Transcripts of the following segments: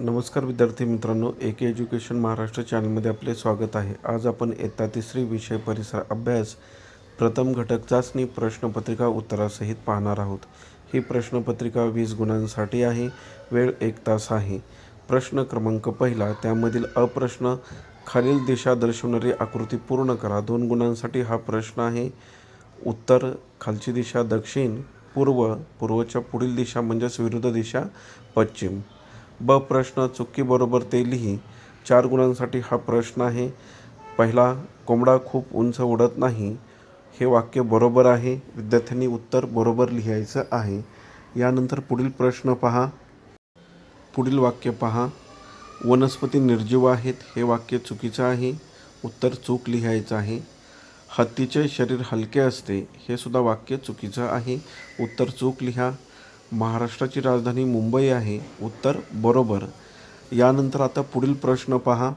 नमस्कार विद्यार्थी मित्रांनो ए के एज्युकेशन महाराष्ट्र चॅनलमध्ये आपले स्वागत आहे. आज आपण येत्या तिसरी विषय परिसर अभ्यास प्रथम घटक चाचणी प्रश्नपत्रिका उत्तरासहित पाहणार आहोत. ही प्रश्नपत्रिका वीस गुणांसाठी आहे वेळ एक तास आहे. प्रश्न क्रमांक पहिला त्यामधील अप्रश्न खालील दिशा दर्शवणारी आकृती पूर्ण करा. दोन गुणांसाठी हा प्रश्न आहे. उत्तर खालची दिशा दक्षिण पूर्व पूर्वच्या पुढील दिशा म्हणजेच विरुद्ध दिशा पश्चिम. ब प्रश्न चुकी बरोबर ते लिही. चार गुणांसाठी हा प्रश्न आहे. पहिला कोंबडा खूप उंच उडत नाही. हे वाक्य बरोबर आहे. विद्यार्थ्यांनी उत्तर बरोबर लिहायचं आहे. यानंतर पुढील प्रश्न पहा. पुढील वाक्य पहा. वनस्पती निर्जीव आहेत. हे वाक्य चुकीचं आहे. उत्तर चूक लिहायचं आहे. हत्तीचे शरीर हलके असते. हे सुद्धा वाक्य चुकीचं आहे. उत्तर चूक लिहा. महाराष्ट्राची राजधानी मुंबई आहे उत्तर बरोबर. यानंतर आता पुढील प्रश्न पहा.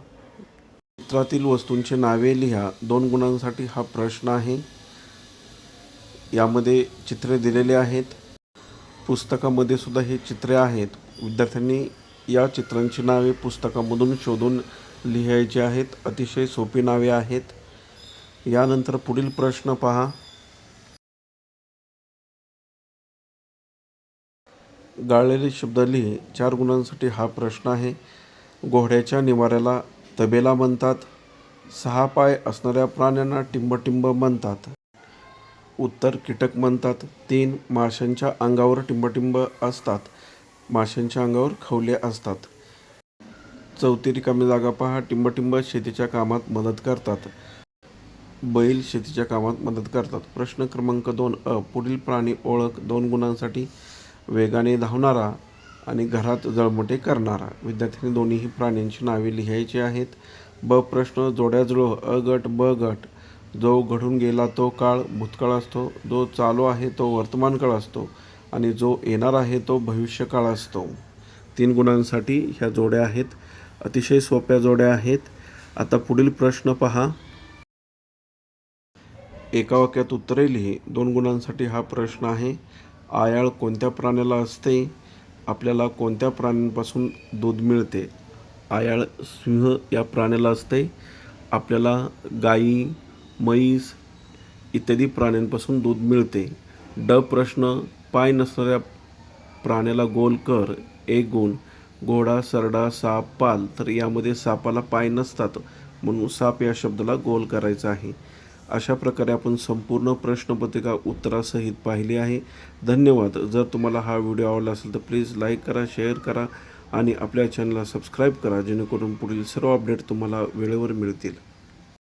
चित्रातील वस्तूंची नावे लिहा. दोन गुणांसाठी हा प्रश्न आहे. यामध्ये चित्रे दिलेले आहेत. पुस्तकामध्ये सुद्धा हे चित्रे आहेत. विद्यार्थ्यांनी या चित्रांची नावे पुस्तकामधून शोधून लिहायची आहेत. अतिशय सोपी नावे आहेत. यानंतर पुढील प्रश्न पहा. गाळलेले शब्द लिहि चार गुणांसाठी हा प्रश्न आहे. घोड्याच्या निवाऱ्याला तबेला म्हणतात. सहा पाय असणाऱ्या प्राण्यांना टिंबटिंब म्हणतात. उत्तर कीटक म्हणतात. तीन माशांच्या अंगावर टिंबटिंब असतात. माशांच्या अंगावर खवले असतात. चौथी रिकामी जागा पहा. टिंबटिंब शेतीच्या कामात मदत करतात. बैल शेतीच्या कामात मदत करतात. प्रश्न क्रमांक दोन अ. पुढील प्राणी ओळख दोन गुणांसाठी वेगाने धावणारा आणि घरात जळमोटे करणारा. विद्यार्थ्यांनी दोन्हीही प्राण्यांची नावे लिहायची आहेत. ब प्रश्न जोड्याजुळो अ गट ब गट. जो घडून गेला तो काळ भूतकाळ असतो. जो चालू आहे तो वर्तमान काळ असतो. आणि जो येणार आहे तो भविष्यकाळ असतो. तीन गुणांसाठी ह्या जोड्या आहेत. अतिशय सोप्या जोड्या आहेत. आता पुढील प्रश्न पहा. एका वाक्यात उत्तरे लिही. दोन गुणांसाठी हा प्रश्न आहे. आयाळ कोणत्या प्राण्याला असते? आपल्याला कोणत्या प्राण्यांपासून दूध मिळते? आयाळ सिंह या प्राण्याला असते. आपल्याला गाई म्हैस इत्यादी प्राण्यांपासून दूध मिळते. ड प्रश्न पाय नसणाऱ्या प्राण्याला गोल कर एक गुण घोडा सरडा साप पाल तर यामध्ये सापाला पाय नसतात म्हणून साप या शब्दाला गोल करायचा आहे. अशा प्रकारे आपण संपूर्ण प्रश्नपत्रिका उत्तरासहित पाहिली आहे. धन्यवाद. जर तुम्हाला हा व्हिडिओ आवडला असेल तर प्लीज लाईक करा शेअर करा आणि आपल्या चॅनलला सबस्क्राईब करा जेणेकरून पुढील सर्व अपडेट तुम्हाला वेळेवर मिळतील.